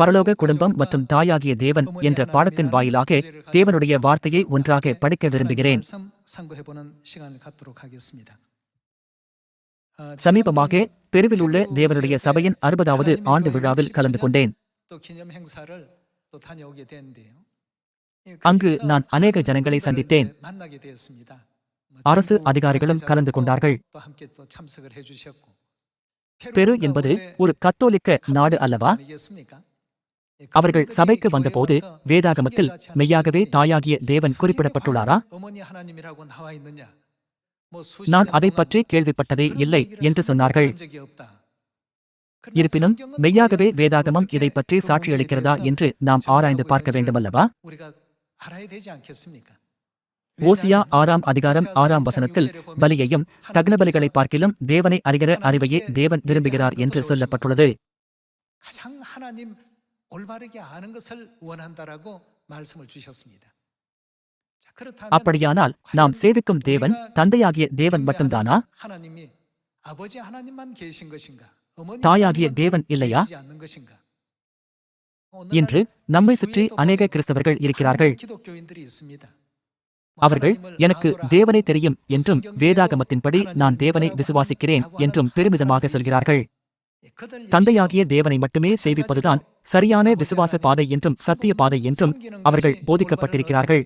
பரலோக குடும்பம் மற்றும் தாயாகிய தேவன் என்ற பாடத்தின் வாயிலாக தேவனுடைய வார்த்தையை ஒன்றாக படிக்க விரும்புகிறேன். சமீபமாக பெருவில் உள்ள தேவனுடைய சபையின் அறுபதாவது ஆண்டு விழாவில் கலந்து கொண்டேன். அங்கு நான் அநேக ஜனங்களை சந்தித்தேன். அரசு அதிகாரிகளும் கலந்து கொண்டார்கள். பெரு என்பது ஒரு கத்தோலிக்க நாடு அல்லவா? அவர்கள் சபைக்கு வந்தபோது வேதாகமத்தில் மெய்யாகவே தாயாகிய தேவன் குறிப்பிடப்பட்டுள்ளாரா? நான் அதை பற்றி கேள்விப்பட்டதே இல்லை என்று சொன்னார்கள். இருப்பினும் மெய்யாகவே வேதாகமம் இதை பற்றி சாட்சியளிக்கிறதா என்று நாம் ஆராய்ந்து பார்க்க வேண்டுமல்லவா? ஓசியா ஆறாம் அதிகாரம் ஆறாம் வசனத்தில் பலியையும் தக்ன பலிகளை பார்க்கிலும் தேவனை அறிகிற அறிவையே தேவன் விரும்புகிறார் என்று சொல்லப்பட்டுள்ளது. அப்படியானால் நாம் சேவிக்கும் தேவன் தந்தையாகிய தேவன் மட்டும்தானா? தாயாகிய தேவன் இல்லையா? இன்று நம்மை சுற்றி அநேக கிறிஸ்தவர்கள் இருக்கிறார்கள். அவர்கள் எனக்கு தேவனை தெரியும் என்றும் வேதாகமத்தின்படி நான் தேவனை விசுவாசிக்கிறேன் என்றும் பெருமிதமாக சொல்கிறார்கள். தந்தையாகிய தேவனை மட்டுமே சேவிப்பதுதான் சரியான விசுவாச பாதை என்றும் சத்திய பாதை என்றும் அவர்கள் போதிக்கப்பட்டிருக்கிறார்கள்.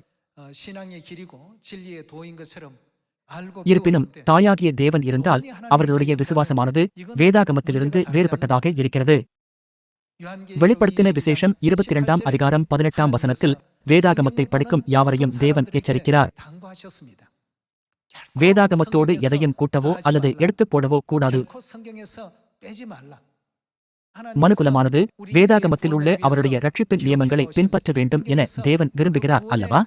இருப்பினும் தாயாகிய தேவன் இருந்தால் அவர்களுடைய விசுவாசமானது வேதாகமத்திலிருந்து வேறுபட்டதாக இருக்கிறது. வெளிப்படுத்தின விசேஷம் இருபத்தி இரண்டாம் அதிகாரம் பதினெட்டாம் வசனத்தில் வேதாகமத்தை படிக்கும் யாவரையும் தேவன் எச்சரிக்கிறார். வேதாகமத்தோடு எதையும் கூட்டவோ அல்லது எடுத்துப் போடவோ கூடாது. மனுகுலமானது வேதாகமத்தில் உள்ள அவருடைய ரட்சிப்பின் நியமங்களை பின்பற்ற வேண்டும் என தேவன் விரும்புகிறார் அல்லவா?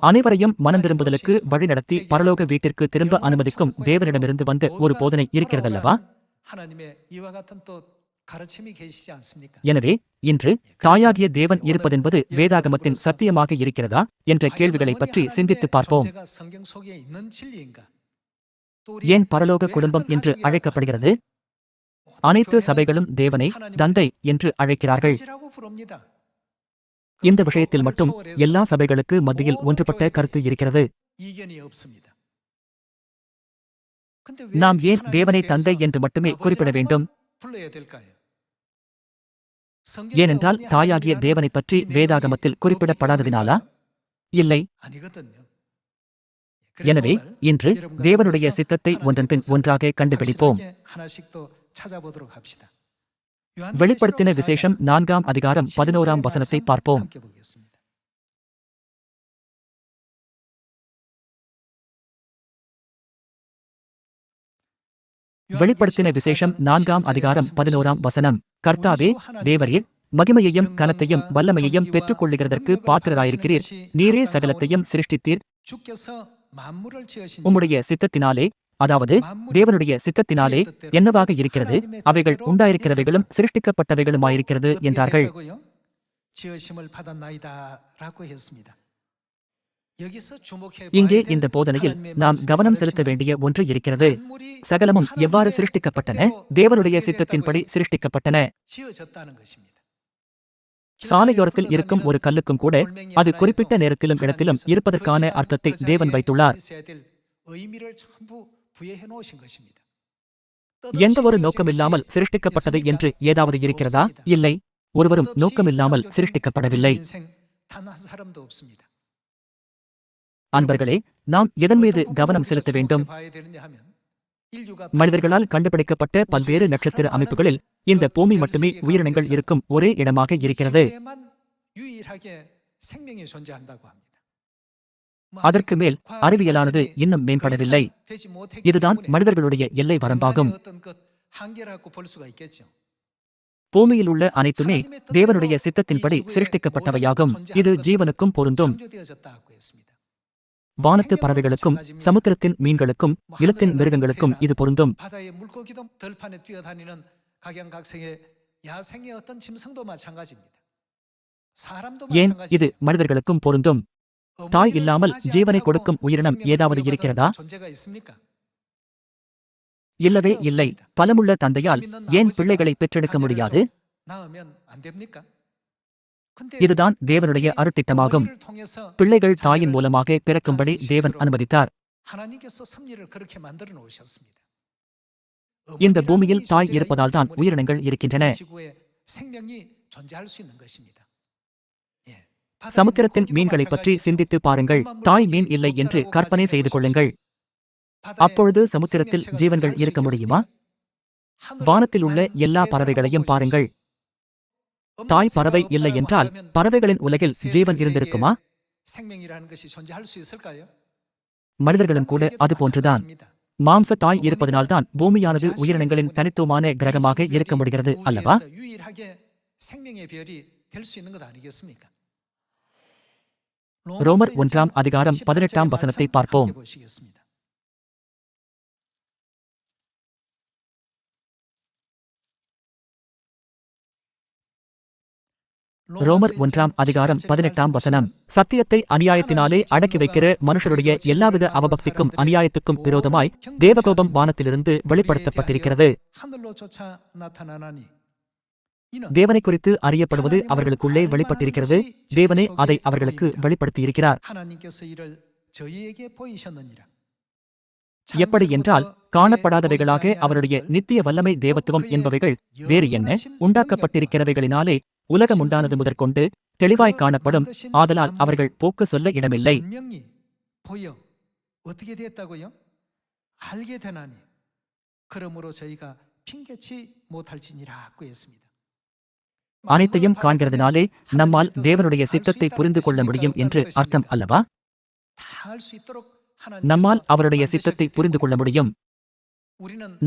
அனைவரையும் மனம் திரும்புதலுக்கு வழிநடத்தி பரலோக வீட்டிற்கு திரும்ப அனுமதிக்கும் தேவனிடமிருந்து வந்த ஒரு போதனை இருக்கிறதல்லவா? எனவே இன்று தாயாகிய தேவன் இருப்பதென்பது வேதாகமத்தின் சத்தியமாக இருக்கிறதா? என்ற கேள்விகளை பற்றி சிந்தித்து பார்ப்போம். ஏன் பரலோக குடும்பம் என்று அழைக்கப்படுகிறது? அனைத்து சபைகளும் தேவனை தந்தை என்று அழைக்கிறார்கள். இந்த விஷயத்தில் மட்டும் எல்லா சபைகளுக்கு மத்தியில் ஒன்றுபட்ட கருத்து இருக்கிறது. நாம் ஏன் தேவனை தந்தை என்று மட்டுமே குறிப்பிட வேண்டும்? ஏனென்றால் தாயாகிய தேவனை பற்றி வேதாகமத்தில் குறிப்பிடப்படாததினாலா? இல்லை. எனவே இன்று தேவனுடைய சித்தத்தை ஒன்றன்பின் ஒன்றாக கண்டுபிடிப்போம். வெளிப்படுத்தின விசேஷம் நான்காம் அதிகாரம் பதினோராம் வசனத்தை பார்ப்போம். வெளிப்படுத்தின விசேஷம் நான்காம் அதிகாரம் பதினோராம் வசனம். கர்த்தாவே தேவரீர் மகிமையையும் கனத்தையும் வல்லமையையும் பெற்றுக் கொள்ளுகிறதற்கு பாத்திரராயிருக்கிறீர். நீரே சகலத்தையும் சிருஷ்டித்தீர். உம்முடைய சித்தத்தினாலே அதாவது தேவனுடைய சித்தத்தினாலே என்னவாக இருக்கிறது? அவைகள் உண்டாயிருக்கிறவைகளும் சிருஷ்டிக்கப்பட்டவைகளுமாயிருக்கிறது என்றார்கள். இங்கே இந்த போதனையில் நாம் கவனம் செலுத்த வேண்டிய ஒன்று இருக்கிறது. சகலமும் எவ்வாறு சிருஷ்டிக்கப்பட்டன? தேவனுடைய சித்தத்தின்படி சிருஷ்டிக்கப்பட்டன. சாலையோரத்தில் இருக்கும் ஒரு கல்லுக்கும் கூட அது குறிப்பிட்ட நேரத்திலும் இடத்திலும் இருப்பதற்கான அர்த்தத்தை தேவன் வைத்துள்ளார். எந்த ஒரு நோக்கமில்லாமல் சிருஷ்டிக்கப்பட்டது என்று ஏதாவது இருக்கிறதா? இல்லை. ஒருவரும் நோக்கமில்லாமல் சிருஷ்டிக்கப்படவில்லை. அன்பர்களே நாம் எதன் மீது கவனம் செலுத்த வேண்டும்? மனிதர்களால் கண்டுபிடிக்கப்பட்ட பல்வேறு நட்சத்திர அமைப்புகளில் இந்த பூமி மட்டுமே உயிரினங்கள் இருக்கும் ஒரே இடமாக இருக்கிறது. அதற்கு மேல் அறிவியலானது இன்னும் மேம்படவில்லை. இதுதான் மனிதர்களுடைய எல்லை வரம்பாகும். பூமியில் உள்ள அனைத்துமே தேவனுடைய சித்தத்தின்படி சிருஷ்டிக்கப்பட்டவையாகும். இது ஜீவனுக்கும் பொருந்தும். வானத்து பறவைகளுக்கும் சமுத்திரத்தின் மீன்களுக்கும் இலத்தின் மிருகங்களுக்கும் இது பொருந்தும். ஏன் இது மனிதர்களுக்கும் பொருந்தும்? தாய் இல்லாமல் ஜீவனை கொடுக்கும் உயிரினம் ஏதாவது இருக்கிறதா? இல்லவே இல்லை. பலமுள்ள தந்தையால் ஏன் பிள்ளைகளை பெற்றெடுக்க முடியாது? இதுதான் தேவனுடைய அருத்திட்டமாகும். பிள்ளைகள் தாயின் மூலமாக பிறக்கும்படி தேவன் அனுமதித்தார். இந்த பூமியில் தாய் இருப்பதால் தான் உயிரினங்கள் இருக்கின்றன. சமுத்திரத்தின் மீன்களை பற்றி சிந்தித்து பாருங்கள். தாய் மீன் இல்லை என்று கற்பனை செய்து கொள்ளுங்கள். அப்பொழுது சமுத்திரத்தில் ஜீவன்கள் இருக்க முடியுமா? வானத்தில் உள்ள எல்லா பறவைகளையும் பாருங்கள். தாய் பறவை இல்லை என்றால் பறவைகளின் உலகில் ஜீவன் இருந்திருக்குமா? மனிதர்களும் கூட அது போன்றுதான். மாம்ச தாய் இருப்பதனால்தான் பூமியானது உயிரினங்களின் தனித்துவமான கிரகமாக இருக்க முடிகிறது அல்லவா? ரோமர் ஒன்றாம் அதிகாரம் பதினெட்டாம் வசனத்தை பார்ப்போம். ரோமர் ஒன்றாம் அதிகாரம் பதினெட்டாம் வசனம். சத்தியத்தை அநியாயத்தினாலே அடக்கி வைக்கிற மனுஷருடைய எல்லாவித அவபக்திக்கும் அநியாயத்துக்கும் விரோதமாய் தேவகோபம் வானத்திலிருந்து வெளிப்படுத்தப்பட்டிருக்கிறது. தேவனை குறித்து அறியப்படுவது அவர்களுக்குள்ளே வெளிப்பட்டிருக்கிறது. தேவனே அதை அவர்களுக்கு வெளிப்படுத்தியிருக்கிறார். எப்படி என்றால் காணப்படாதவைகளாக அவருடைய நித்திய வல்லமை தேவத்துவம் என்பவைகள் வேறு என்ன? உண்டாக்கப்பட்டிருக்கிறவைகளினாலே உலகம் உண்டானது முதற்கொண்டு தெளிவாய் காணப்படும். ஆதலால் அவர்கள் போக்கு சொல்ல இடமில்லை. அனைத்தையும் காண்கிறதுனாலே நம்மால் தேவனுடைய சித்தத்தை புரிந்து கொள்ள முடியும் என்று அர்த்தம் அல்லவா? நம்மால் அவருடைய சித்தத்தை புரிந்து கொள்ள முடியும்.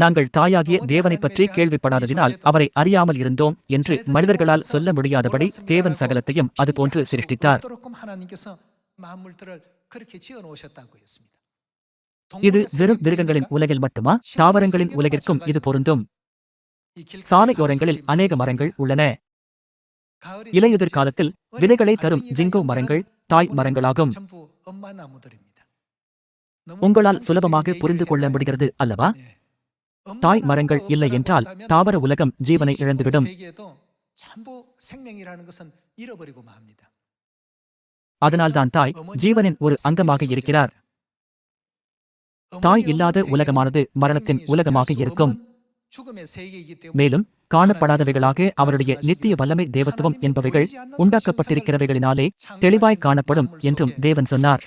நாங்கள் தாயாகிய தேவனை பற்றி கேள்விப்படாததினால் அவரை அறியாமல் இருந்தோம் என்று மனிதர்களால் சொல்ல முடியாதபடி தேவன் சகலத்தையும் அதுபோன்று சிருஷ்டித்தார். இது வெறும் மிருகங்களின் உலகில் மட்டுமா? தாவரங்களின் உலகிற்கும் இது பொருந்தும். சாலையோரங்களில் அநேக மரங்கள் உள்ளன. இலையுதிர் காலத்தில் விதைகளை தரும் ஜிங்கோ மரங்கள் தாய் மரங்களாகும். உங்களால் சுலபமாக புரிந்து கொள்ள முடிகிறது அல்லவா? தாய் மரங்கள் இல்லை என்றால் தாவர உலகம் ஜீவனை இழந்துவிடும். அதனால்தான் தாய் ஜீவனின் ஒரு அங்கமாக இருக்கிறார். தாய் இல்லாத உலகமானது மரணத்தின் உலகமாக இருக்கும். மேலும் காணப்படாதவைகளாக அவருடைய நித்திய வல்லமை தேவத்துவம் என்பவைகள் உண்டாக்கப்பட்டிருக்கிறவைகளினாலே தெளிவாய் காணப்படும் என்றும் தேவன் சொன்னார்.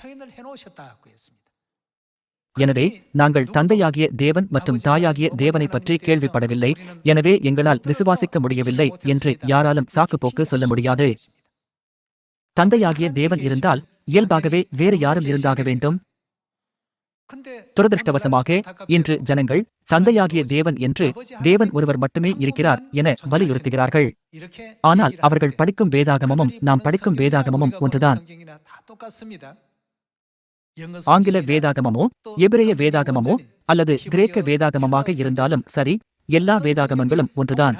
எனவே நாங்கள் தந்தையாகிய தேவன் மற்றும் தாயாகிய தேவனை பற்றி கேள்விப்படவில்லை. எனவே எங்களால் விசுவாசிக்க முடியவில்லை என்று யாராலும் சாக்குப்போக்கு சொல்ல முடியாது. தந்தையாகிய தேவன் இருந்தால் இயல்பாகவே வேறு யாரும் இருந்தாக வேண்டும். துரதிருஷ்டவசமாக இன்று ஜனங்கள் தந்தையாகிய தேவன் என்று தேவன் ஒருவர் மட்டுமே இருக்கிறார் என வலியுறுத்துகிறார்கள். ஆனால் அவர்கள் படிக்கும் வேதாகமமும் நாம் படிக்கும் வேதாகமமும் ஒன்றுதான். ஆங்கில வேதாகமமோ எபிரேய வேதாகமமோ அல்லது கிரேக்க வேதாகமமாக இருந்தாலும் சரி எல்லா வேதாகமங்களும் ஒன்றுதான்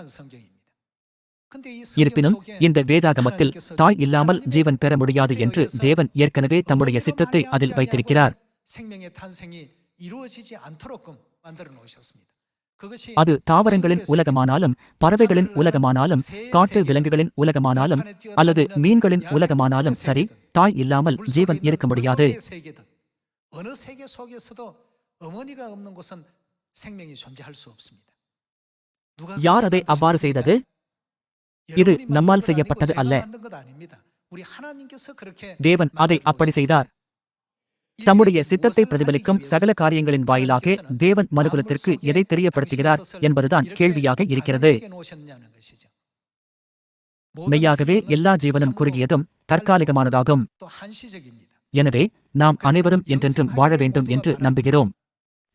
இருப்பினும் இந்த வேதாகமத்தில் தாய் இல்லாமல் ஜீவன் பெற முடியாது என்று தேவன் ஏற்கனவே தம்முடைய சித்தத்தை அதில் வைத்திருக்கிறார் அது தாவரங்களின் உலகமானாலும் பறவைகளின் உலகமானாலும் காட்டு விலங்குகளின் உலகமானாலும் அல்லது மீன்களின் உலகமானாலும் சரி தாய் இல்லாமல் ஜீவன் இருக்க முடியாது. யார் அதை அவ்வாறு செய்தது? இது நம்மால் செய்யப்பட்டது அல்ல. தேவன் அதை அப்படி செய்தார். தம்முடைய சித்தத்தை பிரதிபலிக்கும் சகல காரியங்களின் வாயிலாக தேவன் மனுகுலத்திற்கு எதை தெரியப்படுத்துகிறார் என்பதுதான் கேள்வியாக இருக்கிறது மெய்யாகவே எல்லா ஜீவனும் குறுகியதும் தற்காலிகமானதாகும் எனவே நாம் அனைவரும் என்றென்றும் வாழ வேண்டும் என்று நம்புகிறோம்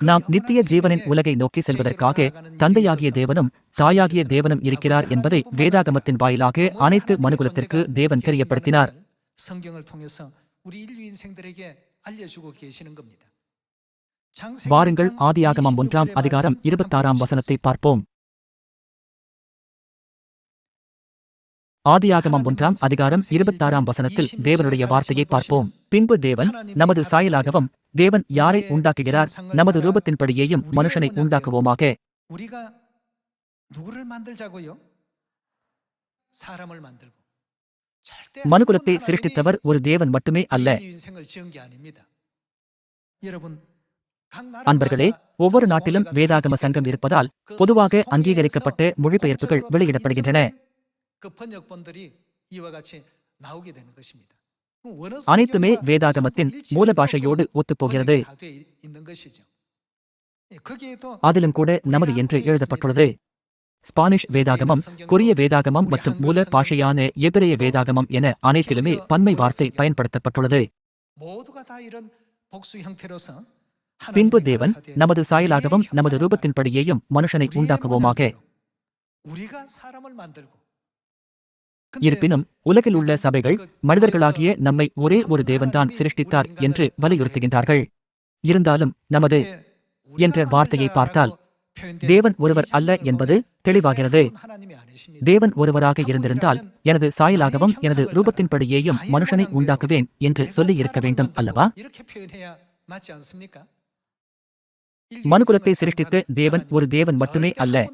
நாம் நித்திய ஜீவனின் உலகை நோக்கி செல்வதற்காக தந்தையாகிய தேவனும் தாயாகிய தேவனும் இருக்கிறார் என்பதை வேதாகமத்தின் வாயிலாக அனைத்து மனுகுலத்திற்கு தேவன் தெரியப்படுத்தினார் 성경을 통해서 우리 인류 인생들에게 알려주고 계시는 겁니다. வாருங்கள் ஆதியாகமம் ஒன்றாம் அதிகாரம் இருபத்தாறாம் வசனத்தை பார்ப்போம் ஆதியாகமம் ஒன்றாம் அதிகாரம் இருபத்தாறாம் வசனத்தில் தேவனுடைய வார்த்தையை பார்ப்போம் பின்பு தேவன் நமது சாயலாகவும் தேவன் யாரை உண்டாக்குகிறார் நமது ரூபத்தின்படியேயும் மனுஷனை உண்டாக்குவோமாக 우리가 누구를 만들자고요? 사람을 만들고 절대 மனுகுலத்தை சிருஷ்டித்தவர் ஒரு தேவன் மட்டுமே அல்ல. அன்பர்களே ஒவ்வொரு நாட்டிலும் வேதாகம சங்கம் இருப்பதால் பொதுவாக அங்கீகரிக்கப்பட்ட மொழிபெயர்ப்புகள் வெளியிடப்படுகின்றன. அனைத்துமே வேதாகமத்தின் மூல பாஷையோடு ஒத்துப்போகிறது. அதிலும் கூட நமது என்று எழுதப்பட்டுள்ளது. ஸ்பானிஷ் வேதாகமம் கொரிய வேதாகமம் மற்றும் மூல பாஷையான எபிரேய வேதாகமம் என அனைத்திலுமே பன்மை வார்த்தை பயன்படுத்தப்பட்டுள்ளது. பின்பு தேவன் நமது சாயலாகவும் நமது ரூபத்தின்படியேயும் மனுஷனை உண்டாக்குவோமாக. இருப்பினும் உலகில் உள்ள சபைகள் மனிதர்களாகிய நம்மை ஒரே ஒரு தேவன்தான் சிருஷ்டித்தார் என்று வலியுறுத்துகின்றார்கள். இருந்தாலும் நமது என்ற வார்த்தையை பார்த்தால் தேவன் ஒருவர் அல்ல என்பது தெளிவாகிறது. தேவன் ஒருவராக இருந்திருந்தால் எனது சாயலாகவும் எனது ரூபத்தின்படியேயும் மனுஷனை உண்டாக்குவேன் என்று சொல்லி இருக்க வேண்டும் அல்லவா? மனுகுலத்தை சிருஷ்டித்து தேவன் ஒரு தேவன் மட்டுமே அல்ல.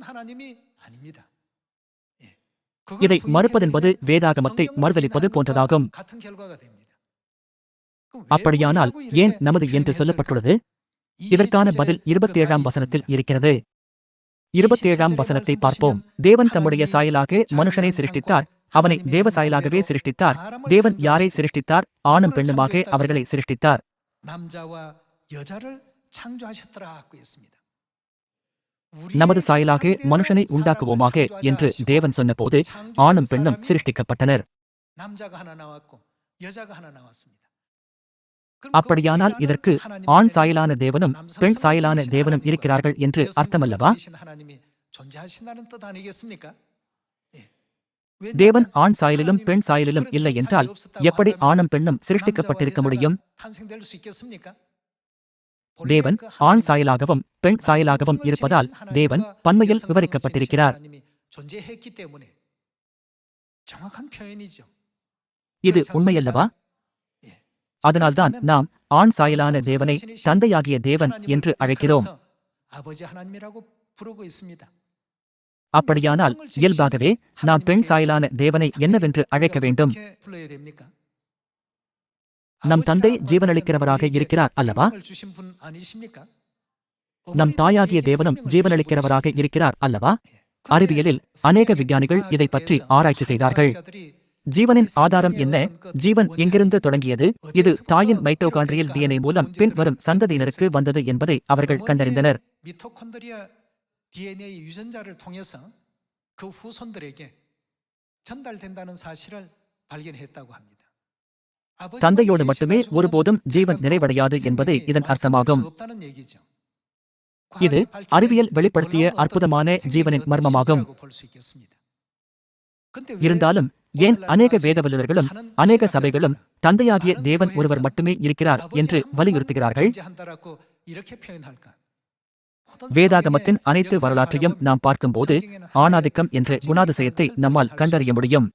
இதை மறுப்பதென்பது வேதாகமத்தை மறுதளிப்பது போன்றதாகும். அப்படியானால் ஏன் நமது என்று சொல்லப்பட்டுள்ளது? இதற்கான பதில் இருபத்தி ஏழாம் வசனத்தில் இருக்கிறது. இருபத்தேழாம் வசனத்தை பார்ப்போம். தேவன் தம்முடைய சாயலாக மனுஷனை சிருஷ்டித்தார். அவனை தேவ சாயலாகவே சிருஷ்டித்தார். தேவன் யாரை சிருஷ்டித்தார்? ஆணும் பெண்ணுமாக அவர்களை சிருஷ்டித்தார். நமது சாயலாக மனுஷனை உண்டாக்குவோமாக என்று தேவன் சொன்னபோது ஆணும் பெண்ணும் சிருஷ்டிக்கப்பட்டனர். அப்படியானால் இதற்கு ஆண் சாயலான தேவனும் பெண் சாயலான தேவனும் இருக்கிறார்கள் என்று அர்த்தமல்லவா? தேவன் ஆண் சாயலிலும் பெண் சாயலிலும் இல்லை என்றால் எப்படி ஆணும் பெண்ணும் சிருஷ்டிக்கப்பட்டிருக்க முடியும்? தேவன் ஆண் சாயலாகவும் பெண் சாயலாகவும் இருப்பதால் தேவன் பன்மையில் விவரிக்கப்பட்டிருக்கிறார். இது உண்மையல்லவா? அதனால்தான் நாம் ஆண் சாயலான தேவனை தந்தையாகிய தேவன் என்று அழைக்கிறோம். அப்படியானால் இயல்பாகவே நாம் பெண் சாயலான தேவனை என்னவென்று அழைக்க வேண்டும்? நம் தந்தை ஜீவனளிக்கிறவராக இருக்கிறார் அல்லவா? நம் தாயாகிய தேவனும் ஜீவனளிக்கிறவராக இருக்கிறார் அல்லவா? அறிவியலில் அநேக விஞ்ஞானிகள் இதை பற்றி ஆராய்ச்சி செய்தார்கள். ஜீவனின் ஆதாரம் என்ன? ஜீவன் எங்கிருந்து தொடங்கியது? இது தாயின் மைட்டோகாண்ட்ரியல் டிஎன்ஏ மூலம் பின் வரும் சந்ததியினருக்கு வந்தது என்பதை அவர்கள் கண்டறிந்தனர். தந்தையோடு மட்டுமே ஒருபோதும் ஜீவன் நிறைவடையாது என்பதே இதன் அர்த்தமாகும். இது அறிவியல் வெளிப்படுத்திய அற்புதமான ஜீவனின் மர்மமாகும். இருந்தாலும் ஏன் அநேக வேதவல்லுவர்களும் அநேக சபைகளும் தந்தையாகிய தேவன் ஒருவர் மட்டுமே இருக்கிறார் என்று வலியுறுத்துகிறார்கள்? வேதாகமத்தின் அனைத்து வரலாற்றையும் நாம் பார்க்கும்போது ஆணாதிக்கம் என்ற குணாதிசயத்தை நம்மால் கண்டறிய முடியும்.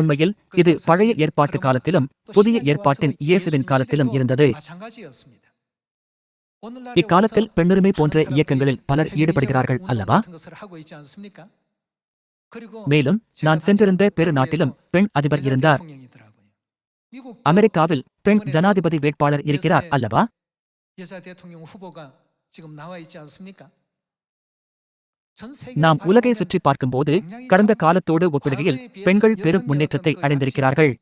உண்மையில் இது பழைய ஏற்பாட்டு காலத்திலும் புதிய ஏற்பாட்டின் இயேசுவின் காலத்திலும் இருந்தது. இக்காலத்தில் பெண்ணுரிமை போன்ற இயக்கங்களில் பலர் ஈடுபடுகிறார்கள் அல்லவா? மேலும் நான் சென்றிருந்த பெரு நாட்டிலும் பெண் அதிபர் இருந்தார். அமெரிக்காவில் பெண் ஜனாதிபதி வேட்பாளர் இருக்கிறார் அல்லவா? நாம் உலகை சுற்றி பார்க்கும்போது கடந்த காலத்தோடு ஒப்பிடுகையில் பெண்கள் பெரும் முன்னேற்றத்தை அடைந்திருக்கிறார்கள்.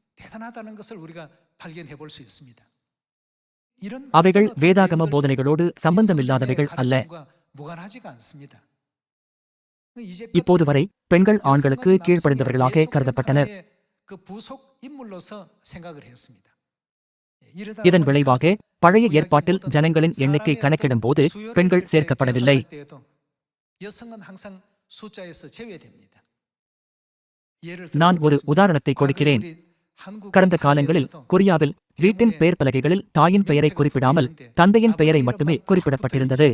அவைகள் வேதாகம போதனைகளோடு சம்பந்தமில்லாதவைகள் அல்ல. இப்போது வரை பெண்கள் ஆண்களுக்கு கீழ்ப்படைந்தவர்களாக கருதப்பட்டனர். இதன் விளைவாக பழைய ஏற்பாட்டில் ஜனங்களின் எண்ணிக்கை கணக்கிடும் போது பெண்கள் சேர்க்கப்படவில்லை. நான் ஒரு உதாரணத்தை கொடுக்கிறேன். கடந்த காலங்களில் கொரியாவில் வீட்டின் பெயர் பலகைகளில் தாயின் பெயரை குறிப்பிடாமல் தந்தையின் பெயரை மட்டுமே குறிப்பிடப்பட்டிருந்தது.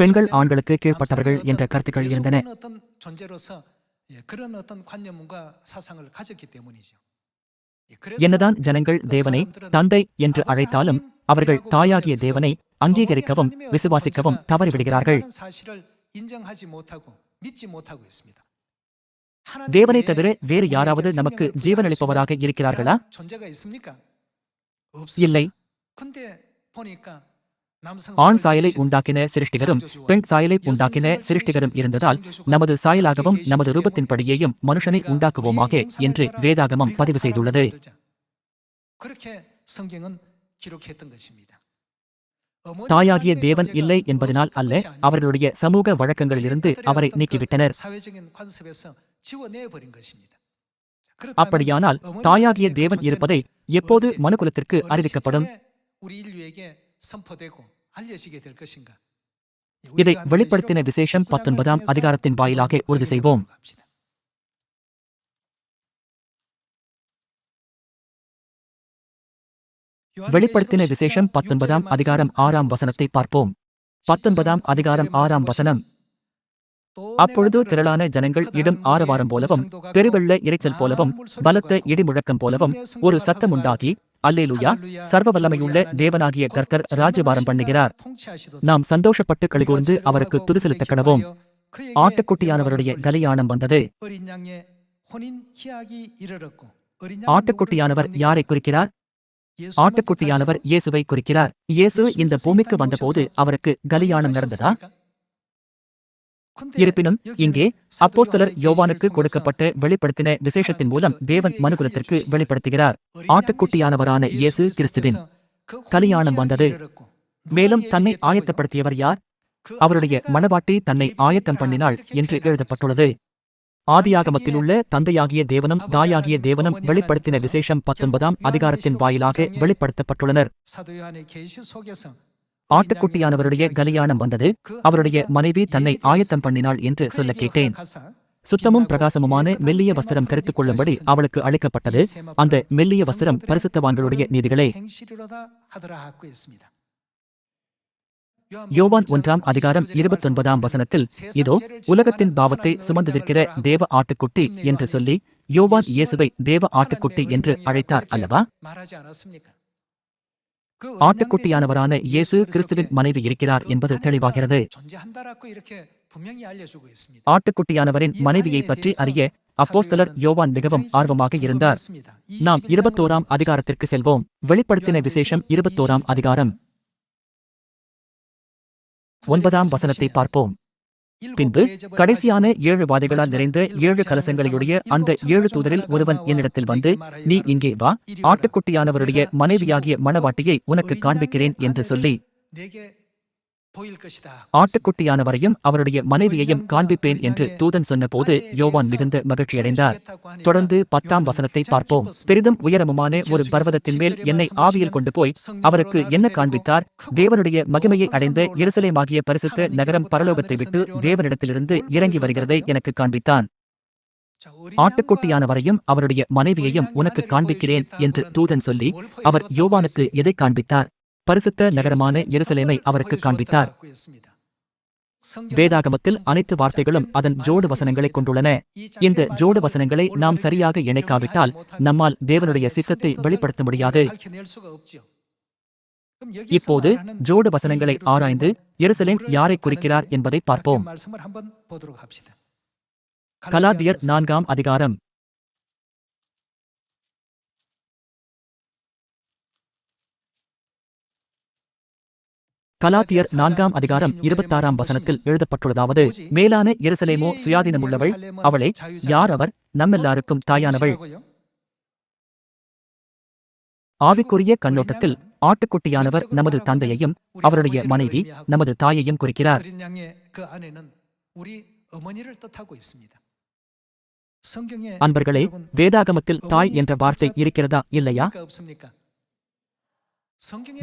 பெண்கள் ஆண்களுக்கு கீழ்ப்பட்டவர்கள் என்ற கருத்துக்கள் இருந்தன. என்னதான் ஜனங்கள் தேவனை தந்தை என்று அழைத்தாலும் அவர்கள் தாயாகிய தேவனை அங்கீகரிக்கவும் விசுவாசிக்கவும் தவறிவிடுகிறார்கள். தேவனை தவிர வேறு யாராவது நமக்கு ஜீவனளிப்பவராக இருக்கிறார்களா? இல்லை. ஆண் சாயலை உண்டாக்கின சிருஷ்டிகரும் பெண் சாயலை உண்டாக்கின சிருஷ்டிகரும் இருந்ததால் நமது சாயலாகவும் நமது ரூபத்தின்படியேயும் மனுஷனை உண்டாக்குவோமாக என்று வேதாகமம் பதிவு செய்துள்ளது. தாயாகிய தேவன் இல்லை என்பதனால் அல்ல அவர்களுடைய சமூக வழக்கங்களிலிருந்து அவரை நீக்கிவிட்டனர். அப்படியானால் தாயாகிய தேவன் இருப்பதை எப்போது மனுகுலத்திற்கு அறிவிக்கப்படும்? இதை வெளிப்படுத்தின விசேஷம் பத்தொன்பதாம் அதிகாரத்தின் வாயிலாக உறுதி செய்வோம். வெளிப்படுத்தின விசேஷம் பத்தொன்பதாம் அதிகாரம் ஆறாம் வசனத்தை பார்ப்போம். பத்தொன்பதாம் அதிகாரம் ஆறாம் வசனம். அப்பொழுது திரளான ஜனங்கள் இடும் ஆரவாரம் போலவும் பெருவெள்ள இரைச்சல் போலவும் பலத்த இடிமுழக்கம் போலவும் ஒரு சத்தம் உண்டாகி அல்லேலுயா சர்வ வல்லமையுள்ள தேவனாகிய கர்த்தர் ராஜபாரம் பண்ணுகிறார். நாம் சந்தோஷப்பட்டு கழிகூர்ந்து அவருக்கு துது செலுத்த கடவோம் ஆட்டுக்குட்டியானவருடைய கலியாணம் வந்தது. ஆட்டுக்குட்டியானவர் யாரை குறிக்கிறார்? ஆட்டுக்குட்டியானவர் இயேசுவை குறிக்கிறார். இயேசு இந்த பூமிக்கு வந்தபோது அவருக்கு கலியாணம் நடந்ததா? இருப்பினும் இங்கே அப்போஸ்தலர் யோவானுக்கு கொடுக்கப்பட்ட வெளிப்படுத்தின விசேஷத்தின் மூலம் தேவன் மனுகுலத்திற்கு வெளிப்படுத்துகிறார். ஆட்டுக்குட்டியானவரான இயேசு கிறிஸ்துவின் கலியாணம் வந்தது. மேலும் தன்னை ஆயத்தப்படுத்தியவர் யார்? அவருடைய மணவாட்டி தன்னை ஆயத்தம் பண்ணினாள் என்று எழுதப்பட்டுள்ளது. ஆதியாகமத்தில் உள்ள தந்தையாகிய தேவனும் தாயாகிய தேவனும் வெளிப்படுத்தின விசேஷம் பத்தொன்பதாம் அதிகாரத்தின் வாயிலாக வெளிப்படுத்தப்பட்டுள்ளனர். ஆட்டுக்குட்டியானவருடைய கலியாணம் வந்தது. அவருடைய மனைவி தன்னை ஆயத்தம் பண்ணினாள் என்று சொல்ல கேட்டேன். சுத்தமும் பிரகாசமுமான மெல்லிய வஸ்திரம் கருத்துக் கொள்ளும்படி அவளுக்கு அளிக்கப்பட்டது அந்த மெல்லிய வஸ்திரம் பரிசுத்தவான்களுடைய நீதிகளே. யோவான் ஒன்றாம் அதிகாரம் இருபத்தொன்பதாம் வசனத்தில் இதோ உலகத்தின் பாவத்தை சுமந்திருக்கிற தேவ ஆட்டுக்குட்டி என்று சொல்லி யோவான் இயேசுவை தேவ ஆட்டுக்குட்டி என்று அழைத்தார் அல்லவா? ஆட்டுக்குட்டியானவரான இயேசு கிறிஸ்துவின் மனைவி இருக்கிறார் என்பது தெளிவாகிறது. ஆட்டுக்குட்டியானவரின் மனைவியை பற்றி அறிய அப்போஸ்தலர் யோவான் மிகவும் ஆர்வமாக இருந்தார். நாம் இருபத்தோராம் அதிகாரத்திற்கு செல்வோம். வெளிப்படுத்தின விசேஷம் இருபத்தோராம் அதிகாரம். ஒன்பதாம் வசனத்தை பார்ப்போம். பின்பு கடைசியான ஏழு வாதைகளால் நிறைந்த ஏழு கலசங்களையுடைய அந்த ஏழு தூதரில் ஒருவன் என்னிடத்தில் வந்து நீ இங்கே வா. ஆட்டுக்குட்டியானவருடைய மனைவியாகிய மணவாட்டியை உனக்கு காண்பிக்கிறேன் என்று சொல்லி ஆட்டுக்குட்டியானவரையும் அவருடைய மனைவியையும் காண்பிப்பேன் என்று தூதன் சொன்னபோது யோவான் மிகுந்த மகிழ்ச்சியடைந்தார். தொடர்ந்து பத்தாம் வசனத்தை பார்ப்போம். பெரிதும் உயரமுமான ஒரு பர்வதத்தின் மேல் என்னை ஆவியில் கொண்டு போய் அவருக்கு என்ன காண்பித்தார்? தேவனுடைய மகிமையை அடைந்த எருசலேமாகிய பரிசுத்த நகரம் பரலோகத்தை விட்டு தேவனிடத்திலிருந்து இறங்கி வருகிறதை எனக்கு காண்பித்தான். ஆட்டுக்குட்டியானவரையும் அவருடைய மனைவியையும் உனக்கு காண்பிக்கிறேன் என்று தூதன் சொல்லி அவர் யோவானுக்கு எதை காண்பித்தார்? பரிசுத்த நகரமான எருசலேமை அவருக்கு காண்பித்தார். வேதாகமத்தில் அனைத்து வார்த்தைகளும் அதன் ஜோடு வசனங்களை கொண்டுள்ளன. இந்த ஜோடு வசனங்களை நாம் சரியாக இணைக்காவிட்டால் நம்மால் தேவனுடைய சித்தத்தை வெளிப்படுத்த முடியாது. இப்போது ஜோடு வசனங்களை ஆராய்ந்து எருசலேம் யாரை குறிக்கிறார் என்பதை பார்ப்போம். கலாதியர் நான்காம் அதிகாரம். கலாத்தியர் நான்காம் அதிகாரம் இருபத்தாறாம் வசனத்தில் எழுதப்பட்டுள்ளதாவது மேலான எருசலேமோ சுயாதீனமுள்ளவள் அவளே யார் அவர்? நம்மெல்லாருக்கும் தாயானவள். ஆவிக்குரிய கண்ணோட்டத்தில் ஆட்டுக்குட்டியானவர் நமது தந்தையையும் அவருடைய மனைவி நமது தாயையும் குறிக்கிறார். அன்பர்களே வேதாகமத்தில் தாய் என்ற வார்த்தை இருக்கிறதா? இல்லையா?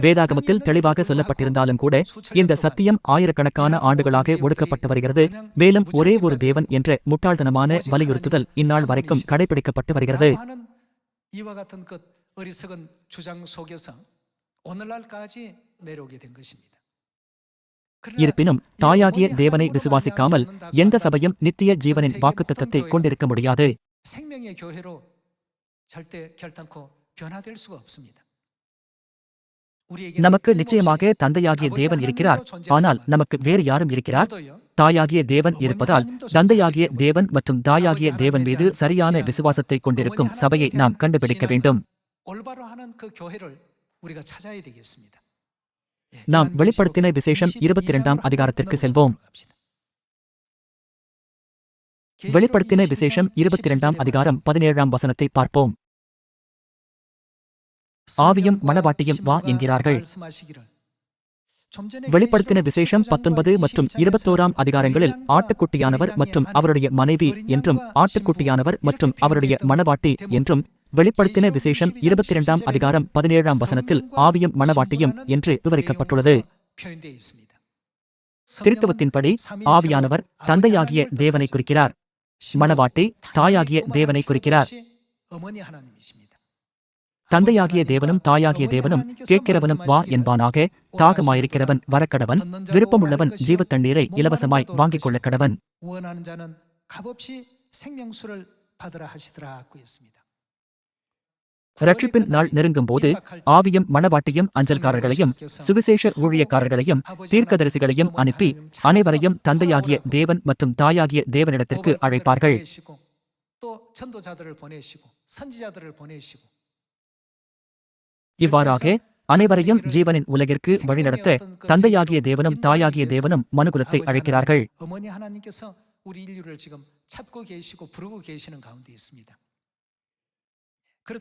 வேதாகமத்தில் தெளிவாக சொல்லப்பட்டிருந்தாலும் கூட இந்த சத்தியம் ஆயிரக்கணக்கான ஆண்டுகளாக ஒடுக்கப்பட்டு வருகிறது. மேலும் ஒரே ஒரு தேவன் என்ற முட்டாள்தனமான வலியுறுத்துதல் இந்நாள் வரைக்கும் கடைபிடிக்கப்பட்டு வருகிறது. இருப்பினும் தாயாகிய தேவனை விசுவாசிக்காமல் எந்த சபையும் நித்திய ஜீவனின் வாக்குத்தத்தை கொண்டிருக்க முடியாது. நமக்கு நிச்சயமாக தந்தையாகிய தேவன் இருக்கிறார். ஆனால் நமக்கு வேறு யாரும் இருக்கிறார்? தாயாகிய தேவன் இருப்பதால் தந்தையாகிய தேவன் மற்றும் தாயாகிய தேவன் மீது சரியான விசுவாசத்தை கொண்டிருக்கும் சபையை நாம் கண்டுபிடிக்க வேண்டும். நாம் வெளிப்படுத்தின விசேஷம் இருபத்தி இரண்டாம் அதிகாரத்திற்கு செல்வோம். வெளிப்படுத்தின விசேஷம் இருபத்தி இரண்டாம் அதிகாரம் பதினேழாம் வசனத்தை பார்ப்போம். ஆவியும் மணவாட்டியும் வா என்கிறார்கள். வெளிப்படுத்தின விசேஷம் 19 மற்றும் 21ஆம் அதிகாரங்களில் ஆட்டுக்குட்டியானவர் மற்றும் அவருடைய மனைவி என்றும் ஆட்டுக்குட்டியானவர் மற்றும் அவருடைய மணவாட்டி என்றும் வெளிப்படுத்தின விசேஷம் 22ஆம் அதிகாரம் பதினேழாம் வசனத்தில் ஆவியும் மணவாட்டியும் என்று விவரிக்கப்பட்டுள்ளது திருத்துவத்தின்படி ஆவியானவர் தந்தையாகிய தேவனை குறிக்கிறார் மணவாட்டி தாயாகிய தேவனை குறிக்கிறார் தந்தையாகிய தேவனும் தாயாகிய தேவனும் கேட்கிறவனும் வா என்பானாக தாகமாயிருக்கிறவன் வரக்கடவன் விருப்பமுள்ளவன் ஜீவ இலவசமாய் வாங்கிக் கொள்ள கடவன் ரட்சிப்பின் நாள் நெருங்கும் போது ஆவியும் மணவாட்டியும் அஞ்சல்காரர்களையும் சுவிசேஷ ஊழியக்காரர்களையும் தீர்க்கதரிசிகளையும் அனுப்பி அனைவரையும் தந்தையாகிய தேவன் மற்றும் தாயாகிய தேவனிடத்திற்கு அழைப்பார்கள். இவ்வாறாக அனைவரையும் ஜீவனின் உலகிற்கு வழிநடத்த தந்தையாகிய தேவனும் தாயாகிய தேவனும் மனுகுலத்தை அழைக்கிறார்கள்.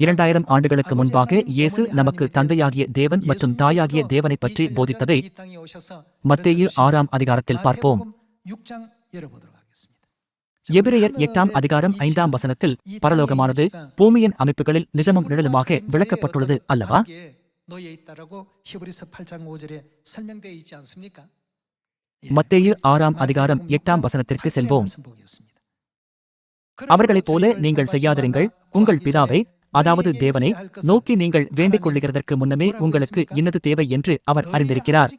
இரண்டாயிரம் ஆண்டுகளுக்கு முன்பாக இயேசு நமக்கு தந்தையாகிய தேவன் மற்றும் தாயாகிய தேவனை பற்றி போதித்ததை மத்திய ஆறாம் அதிகாரத்தில் பார்ப்போம். எபிரேயர் எட்டாம் அதிகாரம் ஐந்தாம் வசனத்தில் பரலோகமானது பூமியின் அமைப்புகளில் நிஜமும் நிழலுமாக விளக்கப்பட்டுள்ளது அல்லவா? மத்தேயு ஆறாம் அதிகாரம் எட்டாம் வசனத்திற்கு செல்வோம். அவர்களைப் போல நீங்கள் செய்யாதிருங்கள். உங்கள் பிதாவை அதாவது தேவனை நோக்கி நீங்கள் வேண்டிக் கொள்ளுகிறதற்கு முன்னமே உங்களுக்கு இன்னது தேவை என்று அவர் அறிந்திருக்கிறார்.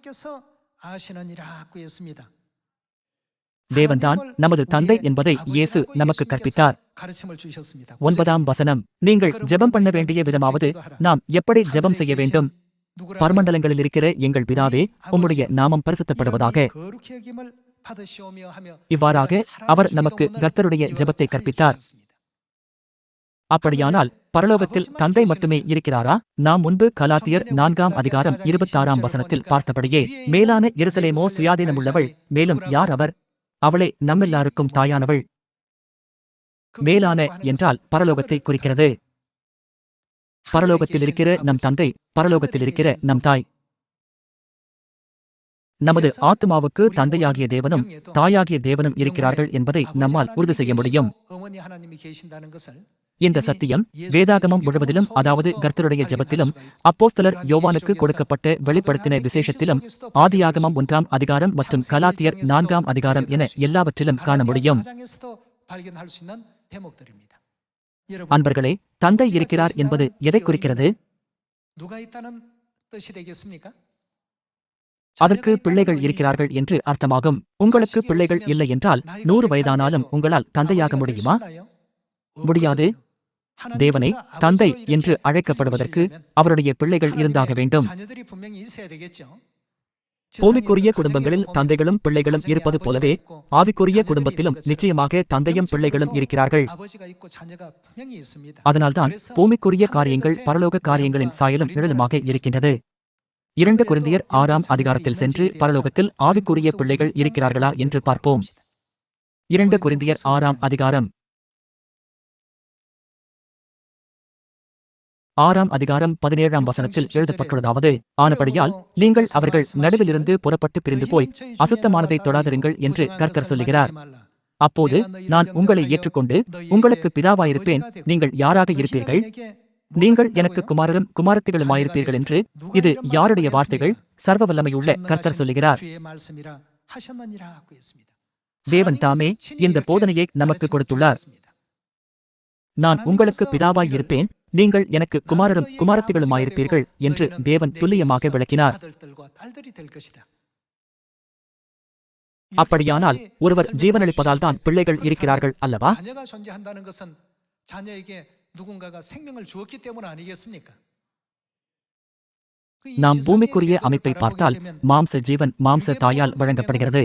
தேவன்தான் நமது தந்தை என்பதை இயேசு நமக்கு கற்பித்தார். ஒன்பதாம் வசனம் நீங்கள் ஜெபம் பண்ண வேண்டிய விதமாவது நாம் எப்படி ஜெபம் செய்ய வேண்டும்? பரமண்டலங்களில் இருக்கிற எங்கள் பிதாவே உம்முடைய நாமம் பரிசுத்தப்படுவதாக. இவ்வாறாக அவர் நமக்கு கர்த்தருடைய ஜெபத்தை கற்பித்தார். அப்படியானால் பரலோகத்தில் தந்தை மட்டுமே இருக்கிறாரா? நாம் முன்பு கலாத்தியர் நான்காம் அதிகாரம் இருபத்தாறாம் வசனத்தில் பார்த்தபடியே மேலான எருசலேமோ சுயாதீனமுள்ளவள் மேலும் யார் அவர்? அவளே நம்மெல்லாருக்கும் தாயானவள். மேலான என்றால் பரலோகத்தை குறிக்கிறது. பரலோகத்தில் இருக்கிற நம் தந்தை பரலோகத்தில் இருக்கிற நம் தாய். நமது ஆத்மாவுக்கு தந்தையாகிய தேவனும் தாயாகிய தேவனும் இருக்கிறார்கள் என்பதை நம்மால் உறுதி செய்ய முடியும். இந்த சத்தியம் வேதாகமம் முழுவதிலும் அதாவது கர்த்தருடைய ஜெபத்திலும் அப்போஸ்தலர் யோவானுக்கு கொடுக்கப்பட்ட வெளிப்படுத்தின விசேஷத்திலும் ஆதியாகமம் ஒன்றாம் அதிகாரம் மற்றும் கலாத்தியர் நான்காம் அதிகாரம் என எல்லாவற்றிலும் காண முடியும். அன்பர்களே தந்தை இருக்கிறார் என்பது எதை குறிக்கிறது? அதற்கு பிள்ளைகள் இருக்கிறார்கள் என்று அர்த்தமாகும். உங்களுக்கு பிள்ளைகள் இல்லை என்றால் நூறு வயதானாலும் உங்களால் தந்தையாக முடியுமா? முடியாது. தேவனை தந்தை என்று அழைக்கப்படுவதற்கு அவருடைய பிள்ளைகள் இருந்தாக வேண்டும். பூமிக்குரிய குடும்பங்களில் தந்தைகளும் பிள்ளைகளும் இருப்பது போலவே ஆவிக்குரிய குடும்பத்திலும் நிச்சயமாக தந்தையும் பிள்ளைகளும் இருக்கிறார்கள். அதனால்தான் பூமிக்குரிய காரியங்கள் பரலோக காரியங்களின் சாயலும் நிழலுமாக இருக்கின்றது. இரண்டு குருந்தியர் ஆறாம் அதிகாரத்தில் சென்று பரலோகத்தில் ஆவிக்குரிய பிள்ளைகள் இருக்கிறார்களா என்று பார்ப்போம். இரண்டு குருந்தியர் ஆறாம் அதிகாரம். ஆறாம் அதிகாரம் பதினேழாம் வசனத்தில் எழுதப்பட்டுள்ளதாவது ஆனபடியால் நீங்கள் அவர்கள் நடுவிலிருந்து புறப்பட்டு பிரிந்து போய் அசுத்தமானதை தொடாதிருங்கள் என்று கர்த்தர் சொல்லுகிறார். அப்போது நான் உங்களை ஏற்றுக்கொண்டு உங்களுக்கு பிதாவாயிருப்பேன். நீங்கள் யாராக இருப்பீர்கள்? நீங்கள் எனக்கு குமாரரும் குமாரத்திகளுமாயிருப்பீர்கள் என்று இது யாருடைய வார்த்தைகள்? சர்வ வல்லமையுள்ள கர்த்தர் சொல்லுகிறார். தேவன் தாமே இந்த போதனையை நமக்கு கொடுத்துள்ளார். நான் உங்களுக்கு பிதாவாய் இருப்பேன் நீங்கள் எனக்கு குமாரரும் குமாரத்திகளுமாயிருப்பீர்கள் என்று தேவன் துல்லியமாக விளக்கினார். அப்படியானால் ஒருவர் ஜீவனளிப்பதால் தான் பிள்ளைகள் இருக்கிறார்கள் அல்லவா? நாம் பூமிக்குரிய அமைப்பை பார்த்தால் மாம்ச ஜீவன் மாம்ச தாயால் வழங்கப்படுகிறது.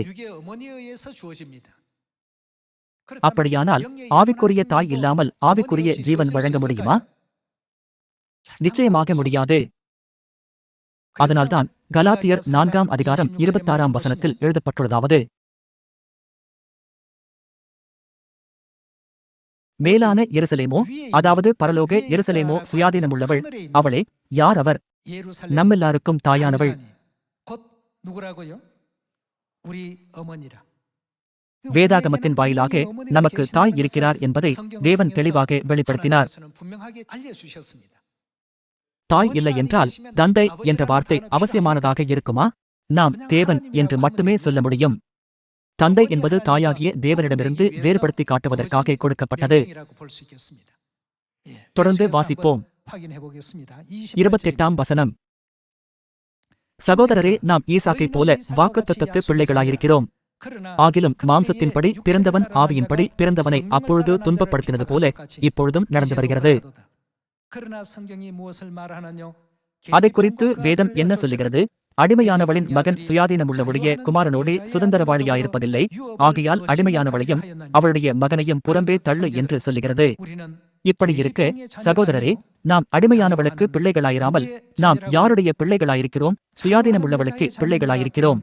அப்படியானால் ஆவிக்குரிய தாய் இல்லாமல் ஆவிக்குரிய ஜீவன் வழங்க முடியுமா? நிச்சயமாக முடியாது. அதனால்தான் கலாத்தியர் நான்காம் அதிகாரம் இருபத்தாறாம் வசனத்தில் எழுதப்பட்டுள்ளதாவது. மேலான எருசலேமோ அதாவது பரலோக எருசலேமோ சுயாதீனமுள்ளவள் அவளே யார் அவர்? நம்மெல்லாருக்கும் தாயானவள். வேதாகமத்தின் வாயிலாக நமக்கு தாய் இருக்கிறார் என்பதை தேவன் தெளிவாக வெளிப்படுத்தினார். தாய் இல்லை என்றால் தந்தை என்ற வார்த்தை அவசியமானதாக இருக்குமா? நாம் தேவன் என்று மட்டுமே சொல்ல முடியும். தந்தை என்பது தாயாகிய தேவனிடமிருந்து வேறுபடுத்தி காட்டுவதற்காக கொடுக்கப்பட்டது. தொடர்ந்து வாசிப்போம். இருபத்தெட்டாம் வசனம். சகோதரரே நாம் ஈசாக்கைப் போல வாக்குத்தத்தத்து பிள்ளைகளாயிருக்கிறோம். ஆகிலும் மாம்சத்தின்படி பிறந்தவன் ஆவியின்படி பிறந்தவனை அப்பொழுது துன்பப்படுத்தினது போல இப்பொழுதும் நடந்து வருகிறது. அதை குறித்து வேதம் என்ன சொல்லுகிறது? அடிமையானவளின் மகன் சுயாதீனமுள்ளவளுடைய குமாரனோடே சுதந்திரவாளியாயிருப்பதில்லை. ஆகையால் அடிமையானவளையும் அவளுடைய மகனையும் புறம்பே தள்ளு என்று சொல்லுகிறது. இப்படி இருக்க சகோதரரே நாம் அடிமையானவளுக்கு பிள்ளைகளாயிராமல் நாம் யாருடைய பிள்ளைகளாயிருக்கிறோம்? சுயாதீனமுள்ளவளுக்கு பிள்ளைகளாயிருக்கிறோம்.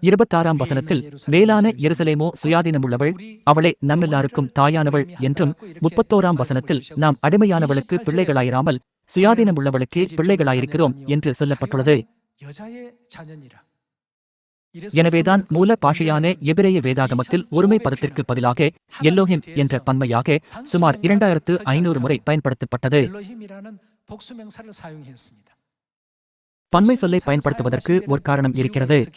இருபத்தாறாம் வசனத்தில் மேலான எருசலேமோ சுயாதீனமுள்ளவள் அவளே நம்மெல்லாருக்கும் தாயானவள் என்றும் முப்பத்தோராம் வசனத்தில் நாம் அடிமையானவளுக்கு பிள்ளைகளாயிராமல் சுயாதீனமுள்ளவளுக்கு பிள்ளைகளாயிருக்கிறோம் என்று சொல்லப்பட்டுள்ளது. எனவேதான் மூல பாஷையான எபிரேய வேதாகமத்தில் ஒருமை பதத்திற்கு பதிலாக எல்லோஹிம் என்ற பன்மையாக சுமார் இரண்டாயிரத்து ஐநூறு முறை பயன்படுத்தப்பட்டது. பன்மை சொல்லை பயன்படுத்துவதற்கு ஒரு காரணம் இருக்கிறது.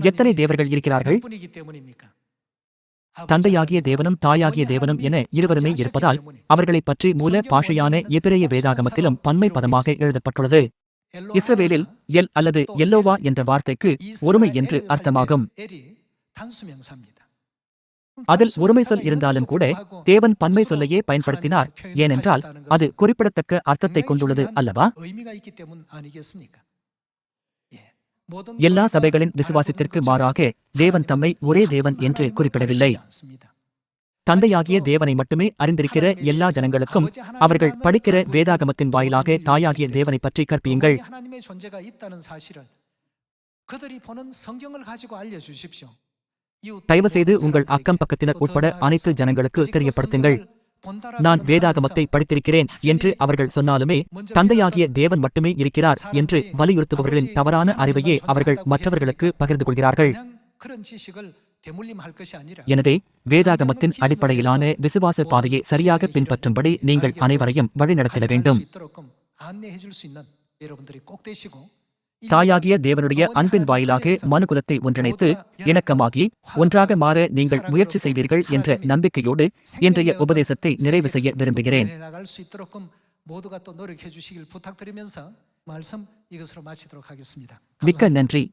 எத்தனை தேவர்கள் இருக்கிறார்கள்? தந்தையாகிய தேவனும் தாயாகிய தேவனும் என இருவருமே இருப்பதால் அவர்களைப் பற்றி மூல பாஷையான எபிரேய வேதாகமத்திலும் பன்மை பதமாக எழுதப்பட்டுள்ளது. இஸ்ரவேலில் எல் அல்லது எல்லோவா என்ற வார்த்தைக்கு ஒருமை என்று அர்த்தமாகும். அதில் ஒருமை சொல் இருந்தாலும் கூட தேவன் பன்மை சொல்லையே பயன்படுத்தினார். ஏனென்றால் அது குறிப்பிடத்தக்க அர்த்தத்தை கொண்டுள்ளது அல்லவா? எல்லா சபைகளின் விசுவாசத்திற்கு மாறாக தேவன் தம்மை ஒரே தேவன் என்று குறிப்பிடவில்லை. தந்தையாகிய தேவனை மட்டுமே அறிந்திருக்கிற எல்லா ஜனங்களுக்கும் அவர்கள் படிக்கிற வேதாகமத்தின் வாயிலாக தாயாகிய தேவனை பற்றி கற்பியுங்கள். தயவு செய்து உங்கள் அக்கம் பக்கத்தினர் உட்பட அனைத்து ஜனங்களுக்கு தெரியப்படுத்துங்கள். நான் வேதாகமத்தை படித்திருக்கிறேன் என்று அவர்கள் சொன்னாலுமே தந்தையாகிய தேவன் மட்டுமே இருக்கிறார் என்று வலியுறுத்துபவர்களின் தவறான அறிவையே அவர்கள் மற்றவர்களுக்கு பகிர்ந்து கொள்கிறார்கள். எனவே வேதாகமத்தின் அடிப்படையிலான விசுவாச பாதையை சரியாக பின்பற்றும்படி நீங்கள் அனைவரையும் வழிநடத்திட வேண்டும். தாயாகிய தேவனுடைய அன்பின் வாயிலாக மனுகுலத்தை ஒன்றிணைத்து இணக்கமாகி ஒன்றாக மாற நீங்கள் முயற்சி செய்வீர்கள் என்ற நம்பிக்கையோடு இன்றைய உபதேசத்தை நிறைவு செய்ய விரும்புகிறேன். மிக்க நன்றி